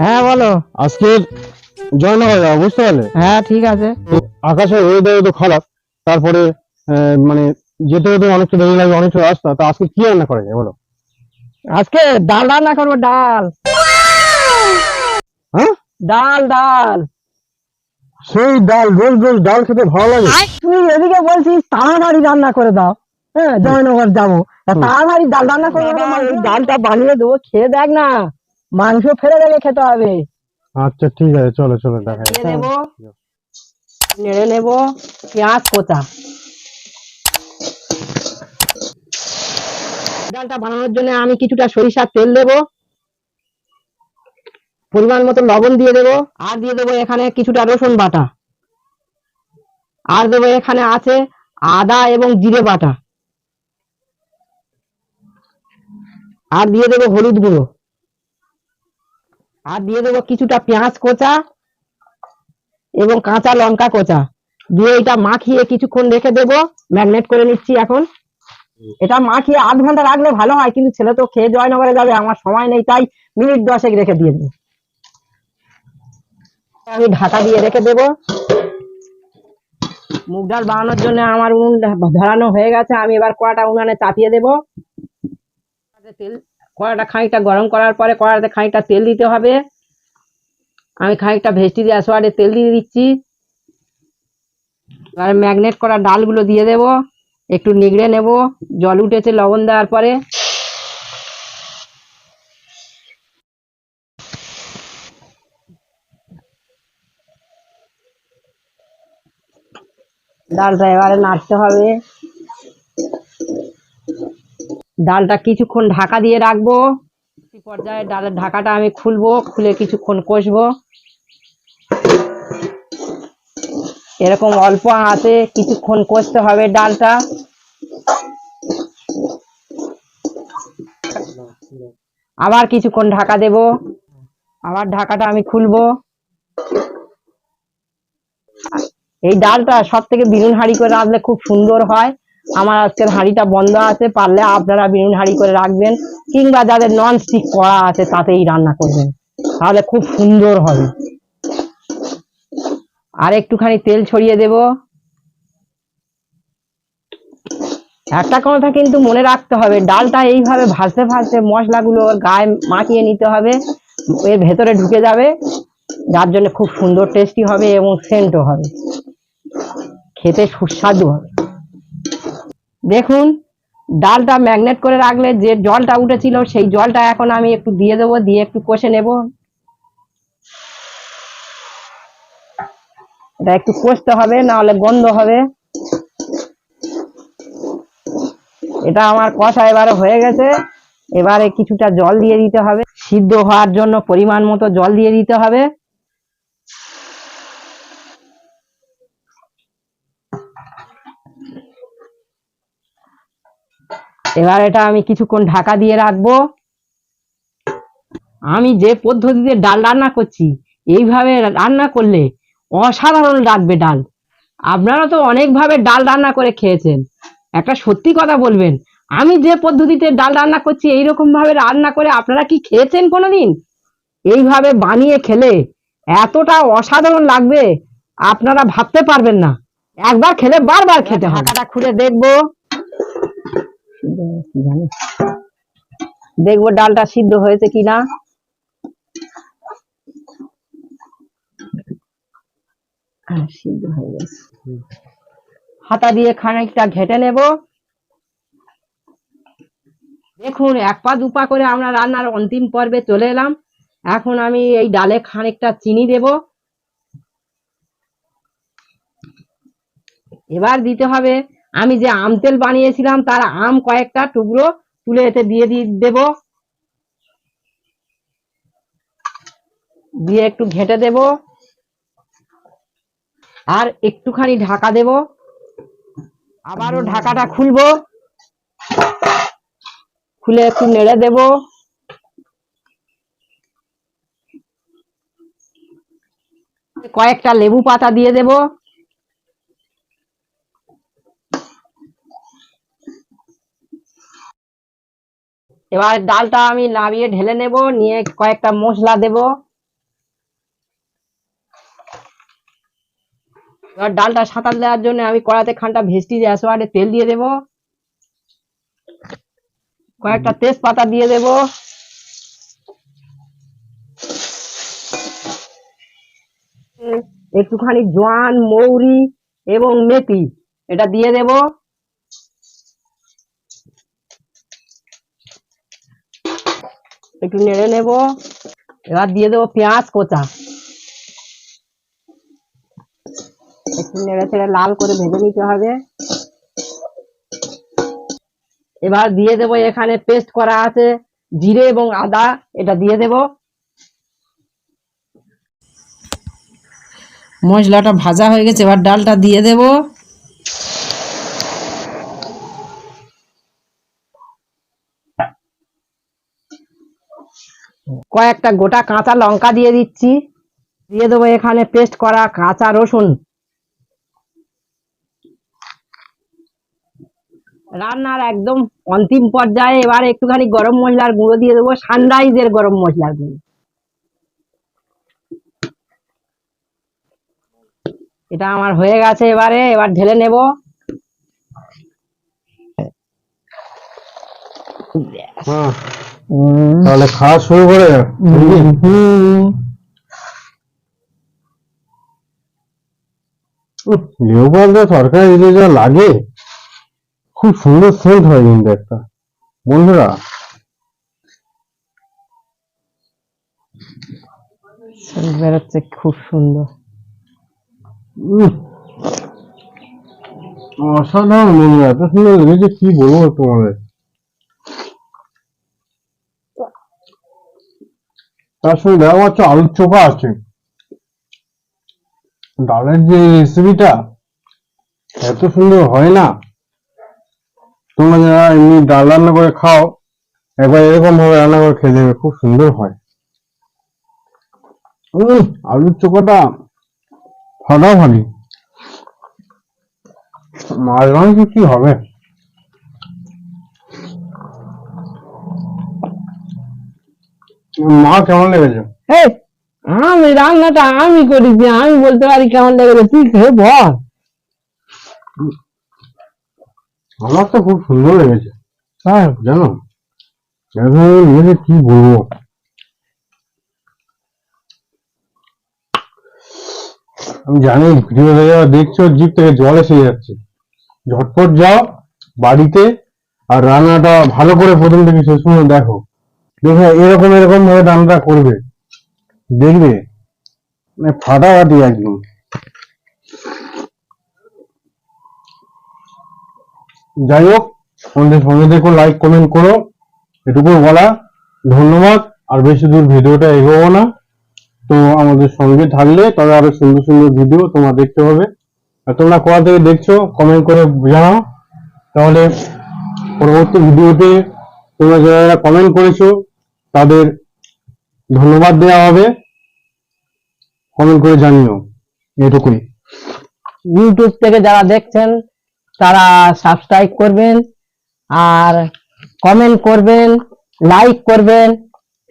হ্যাঁ বলো। আজকে জয়নগর যাব বুঝতে পারলে? হ্যাঁ ঠিক আছে। আকাশের ওয়েদার তো খারাপ তারপরে মানে যেতে যেতে অনেকটা দেরি অনেকটা রাস্তা তো আজকে কি রান্না করা যায় বলো? আজকে ডাল রান্না করব ডাল। হ্যাঁ? ডাল ডাল। সেই ডাল রোজ রোজ ডাল খেতে ভালো লাগে। তুই এদিকে বলছিস তাড়াতাড়ি রান্না করে দাও। হ্যাঁ জয়নগর যাব। তাড়াতাড়ি ডাল রান্না করে ডালটা বানিয়ে দেবো খেয়ে দেখ না। মাংস ফেলে গেলে খেতে হবে। আচ্ছা ঠিক আছে চলো চলো দেখা নেড়ে নেব। নেড়ে নেব। পেঁয়াজ কোচা ডালটা বানানোর জন্য আমি কিছুটা সরিষার তেল দেবো। পরিমাণ মতো লবণ দিয়ে দেবো। আর দিয়ে দেবো এখানে কিছুটা রসুন বাটা। আর দেবো এখানে আছে আদা এবং জিরে বাটা। আর দিয়ে দেবো হলুদ গুঁড়ো। আর দিয়ে দেবো কিছুটা পেঁয়াজ কোচা এবং কাঁচা লঙ্কা কোচা। দিয়ে এটা মাখিয়ে কিছুক্ষণ রেখে দেবো। ম্যাগনেট করে নিচ্ছি এখন। এটা মাখিয়ে আধ ঘণ্টা রাখলে ভালো হয়, কিন্তু ছেলে তো খেয়ে জয়নগরে যাবে, আমার সময় নেই, তাই মিনিট দশেক রেখে দিয়ে দেবো। আমি ঢাকা দিয়ে রেখে দেবো। মুগ ডাল বানানোর জন্য আমার উনুন ধরানো হয়ে গেছে, আমি এবার কড়াটা উনানে চাপিয়ে দেবো। তেল কড়াটা খানিকটা গরম করার পরে কড়াতে খানিকটা তেল দিতে হবে। আমি খানিকটা ভেস্টি দিয়ে সোয়ারে তেল দিয়ে দিচ্ছি। এবার ম্যাগনেট করা ডালগুলো দিয়ে দেব। একটু নিগড়ে নেব। জল উঠেছে লবণ দেওয়ার পরে। ডালটা এবারে নাড়তে হবে। ডালটা কিছুক্ষণ ঢাকা দিয়ে রাখব। পর্যায়ে ডালের ঢাকাটা আমি খুলবো, খুলে কিছুক্ষণ কষবো। এরকম অল্প আঁচে কিছুক্ষণ কষতে হবে ডালটা। আবার কিছুক্ষণ ঢাকা দেব। আবার ঢাকাটা আমি খুলবো। এই ডালটা সব থেকে বিনুন হাঁড়ি করে রাখলে খুব সুন্দর হয়। আমার আজকের হাঁড়িটা বন্ধ আছে, পারলে আপনারা বিনুন হাঁড়ি করে রাখবেন, কিংবা যাদের নন স্টিক করা আছে তাতেই রান্না করবেন। তাহলে খুব সুন্দর হবে। আর একটুখানি তেল ছড়িয়ে দেব। একটা কথা কিন্তু মনে রাখতে হবে, ডালটা এইভাবে ভাজতে ভাসতে মশলাগুলো গায়ে মাখিয়ে নিতে হবে, এর ভেতরে ঢুকে যাবে, যার জন্য খুব সুন্দর টেস্টি হবে এবং সেন্টও হবে। খেতে সুস্বাদু হবে। দেখুন, ডালটা ম্যাগনেট করে রাখলে যে জলটা উঠেছিল, সেই জলটা এখন আমি একটু দিয়ে দেবো, দিয়ে একটু কষে নেব। এটা একটু কষতে হবে না হলে গন্ধ হবে। এটা আমার কষা এবারে হয়ে গেছে। এবারে কিছুটা জল দিয়ে দিতে হবে। সিদ্ধ হওয়ার জন্য পরিমাণ মতো জল দিয়ে দিতে হবে। এবার এটা আমি কিছুক্ষণ ঢাকা দিয়ে রাখব। আমি যে পদ্ধতিতে ডাল রান্না করছি, এইভাবে রান্না করলে অসাধারণ লাগবে ডাল। আপনারা তো অনেকভাবে ডাল রান্না করে খেয়েছেন। একটা সত্যি কথা বলবেন, আমি যে পদ্ধতিতে ডাল রান্না করছি এইরকম ভাবে রান্না করে আপনারা কি খেয়েছেন কোনোদিন? এইভাবে বানিয়ে খেলে এতটা অসাধারণ লাগবে, আপনারা ভাবতে পারবেন না। একবার খেলে বারবার খেতে হবে। খুলে দেখব। দেখব ডালটা সিদ্ধ হয়েছে কিনা। হ্যাঁ সিদ্ধ হয়ে গেছে। হাতা দিয়ে খানিকটা ঘেটে নেব। দেখুন, এক পা দু পা করে আমরা রান্নার অন্তিম পর্বে চলে এলাম। এখন আমি এই ডালে খানিকটা চিনি দেব। এবার দিতে হবে আমি যে আম তেল বানিয়েছিলাম, তার আম কয়েকটা টুকরো তুলে এতে দিয়ে দেব। দিয়ে একটু ঘেটে দেব। আর একটুখানি ঢাকা দেব। আবারও ঢাকাটা খুলবো। খুলে একটু নেড়ে দেব। কয়েকটা লেবু পাতা দিয়ে দেব। এবার ডালটা আমি নামিয়ে ঢেলে নেব, নিয়ে কয়েকটা মশলা দেব। এবার ডালটা সাঁতার দেওয়ার জন্য আমি কড়াতে খানটা ভেস্টি এসোয়ারে তেল দিয়ে দেব। কয়েকটা তেজপাতা দিয়ে দেব। একটুখানি জোয়ান, মৌরি এবং মেথি এটা দিয়ে দেব। একটু নেড়ে নেব। এবার দিয়ে দেবো পেঁয়াজ কোচা। একটু নেড়ে ছেড়ে লাল করে ভেজে নিতে হবে। এবার দিয়ে দেবো এখানে পেস্ট করা আছে জিরে এবং আদা, এটা দিয়ে দেব। মশলাটা ভাজা হয়ে গেছে, এবার ডালটা দিয়ে দেব। কয়েকটা গোটা কাঁচা লঙ্কা দিয়ে দিচ্ছি। দিয়ে দেবো এখানে পেস্ট করা কাঁচা রসুন। রান্নার একদম অন্তিম পর্যায়ে এবার একটুখানি গরম মশলার গুঁড়ো দিয়ে দেবো সানরাইজের গরম মশলার গুঁড়ো। এটা আমার হয়ে গেছে এবারে, এবার ঢেলে নেব। তাহলে খাওয়া শুরু করে লেবুপালটা তরকারি দিলে যা লাগে খুব সুন্দর সেন্ট হয় কিন্তু একটা বন্ধুরা। বেরোচ্ছে খুব সুন্দর। অসাধারণ বন্ধুরা এত সুন্দর লেগেছে কি বলব তোমাদের? তার সঙ্গে দেখা যাচ্ছে আলুর চোখা আছে। ডালের যে রেসিপিটা, এত সুন্দর হয় না। তোমরা যারা এমনি ডাল রান্না করে খাও, একবার এরকম ভাবে রান্না করে খেয়ে দেবে খুব সুন্দর হয়। আলুর চোখাটা ফাটাফাটি। মাছ মাংস কি হবে? মা কেমন লেগেছে? এই আমি রান্নাটা আমি করেছি আমি বলতে পারি কেমন লেগেছে। তুই খেয়ে বল। আমার তো খুব সুন্দর লেগেছে। হ্যাঁ। জানো? লেগেছে কি বলব? আমি জানি ভিডিও যারা দেখছ জিপ থেকে জল এসে যাচ্ছে। ঝটপট যাও বাড়িতে আর রান্নাটা ভালো করে প্রথম থেকে শেষ পর্যন্ত দেখো। দেখে এরকম এরকম ভাবে রান্নাটা করবে। দেখবে? মানে ফাটাফাটি একদম। যাই হোক আমাদের সঙ্গে দেখো লাইক কমেন্ট করো। এটুকু বলা। ধন্যবাদ। আর বেশি দূর ভিডিওটা এগোবো না। তো আমাদের সঙ্গে থাকলে তবে আরও সুন্দর সুন্দর ভিডিও তোমরা দেখতে হবে। আর তোমরা কোথা থেকে দেখছ কমেন্ট করে জানাও। তাহলে পরবর্তী ভিডিওতে তোমরা যারা কমেন্ট করেছ, তাদের ধন্যবাদ দেওয়া হবে। কমেন্ট করে জানিও। এটুকুই ইউটিউব থেকে যারা দেখছেন, তারা সাবস্ক্রাইব করবেন, আর কমেন্ট করবেন লাইক করবেন।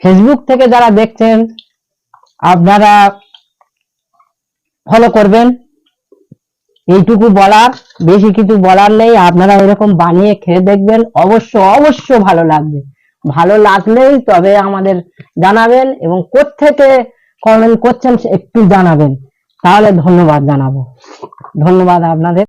ফেসবুক থেকে যারা দেখছেন, আপনারা ফলো করবেন। এইটুকু বলার, বেশি কিছু বলার নেই। আপনারা এরকম বানিয়ে খেয়ে দেখবেন। অবশ্য অবশ্য ভালো লাগবে। ভালো লাগলেই তবে আমাদের জানাবেন এবং কোত্থেকে কমেন্ট করছেন একটু জানাবেন। তাহলে ধন্যবাদ জানাব। ধন্যবাদ আপনাদের।